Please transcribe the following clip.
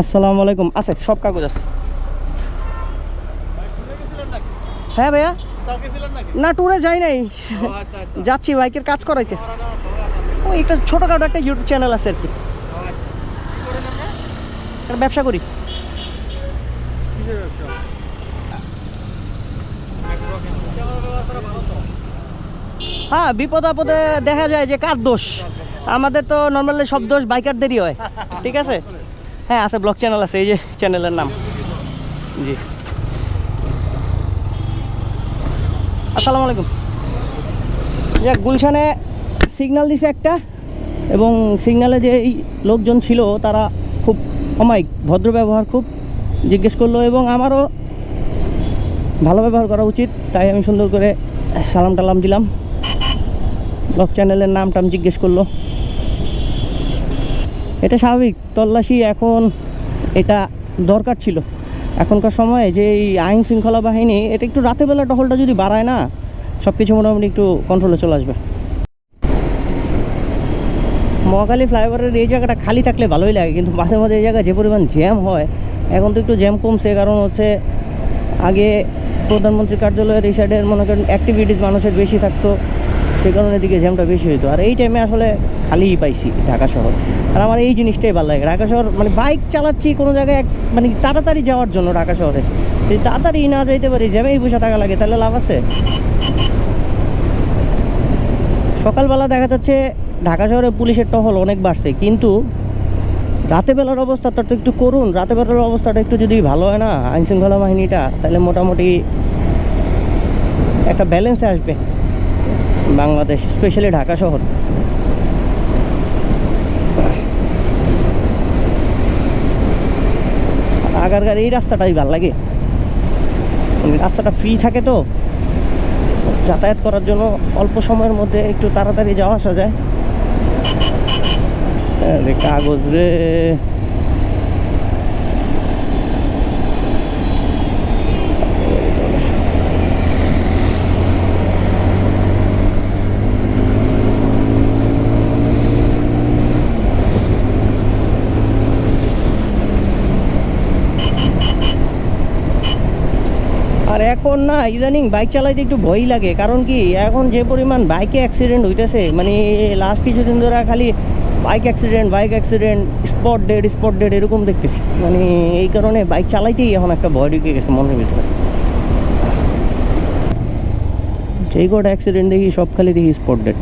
আসসালামু আলাইকুম। আছে, সব কাগজ আছে। হ্যাঁ ভাইয়া? না ট্যুরে যাই নাই। যাচ্ছি, বাইকের কাজ করাইতে। ও একটা ছোটোখাটো একটা ইউটিউব চ্যানেল আছে আর কি। ব্যবসা করি। হ্যাঁ বিপদ আপদে দেখা যায় যে কার দোষ। আমাদের তো নর্মালি সব দোষ বাইকারদেরই হয়। ঠিক আছে? হ্যাঁ আছে ব্লগ চ্যানেল আছে, এই যে চ্যানেলের নাম। জি। আসসালামু আলাইকুম। যাক গুলশানে সিগন্যাল দিছে একটা, এবং সিগন্যালে যে এই লোকজন ছিল, তারা খুব অমায়িক, ভদ্র ব্যবহার খুব জিজ্ঞেস করল, এবং আমারও ভালো ব্যবহার করা উচিত, তাই আমি সুন্দর করে সালাম টালাম দিলাম। ব্লগ চ্যানেলের নাম টাম জিজ্ঞেস করল। এটা স্বাভাবিক, তল্লাশি এখন এটা দরকার ছিল। এখনকার সময়ে যে এই আইন শৃঙ্খলা বাহিনী, এটা একটু রাতের বেলা টহলটা যদি বাড়ায় না সব কিছু মোটামুটি একটু কন্ট্রোলে চলে আসবে। মহাকালী ফ্লাইওভারের এই জায়গাটা খালি থাকলে ভালোই লাগে, কিন্তু মাঝে মাঝে এই জায়গায় যে পরিমাণ জ্যাম হয়, এখন তো একটু জ্যাম কমছে, কারণ হচ্ছে আগে প্রধানমন্ত্রী কার্যালয়ের এই সাইডের মনে করেন অ্যাক্টিভিটিস মানুষের বেশি থাকতো সেই কারণে এদিকে জ্যামটা বেশি হতো আর এই টাইমে আসলে খালিই পাইছি ঢাকা শহর। আর আমার এই জিনিসটাই ভালো লাগে। ঢাকা শহর মানে বাইক চালাচ্ছি কোনো জায়গায় মানে তাড়াতাড়ি যাওয়ার জন্য ঢাকা শহরে। যদি তাড়াতাড়ি না যাইতে পারি জ্যামেই বসে থাকা লাগে, তাহলে লাভ আছে? সকালবেলা দেখা যাচ্ছে ঢাকা শহরে পুলিশের টহল অনেক বাড়ছে, কিন্তু রাতে বেলার অবস্থাটা তো একটু করুন। রাতে বেলার অবস্থাটা একটু যদি ভালো হয় না আইন শৃঙ্খলা বাহিনীটা, তাহলে মোটামুটি একটা ব্যালেন্সে আসবে। বাংলাদেশ স্পেশালি ঢাকা শহর। আগারগার এই রাস্তাটাই ভালো লাগে। রাস্তাটা ফ্রি থাকে তো। যাতায়াত করার জন্য অল্প সময়ের মধ্যে একটু তাড়াতাড়ি যাওয়া আসা যায়। কাগজ রে। আর এখন না, ইদানিং বাইক চালাইতে একটু ভয়ই লাগে। কারণ কি, এখন যে পরিমাণ বাইকে অ্যাক্সিডেন্ট হইতেছে মানে লাস্ট কিছুদিন ধরে খালি bike accident bike accident spot dead spot dead এরকম দেখতেছি। মানে এই কারণে বাইক চালাইতেই এখন একটা ভয় ঢুকে গেছে মনের ভিতরে। যেই কটা অ্যাক্সিডেন্ট দেখি, সব খালি দেখি স্পট ডেড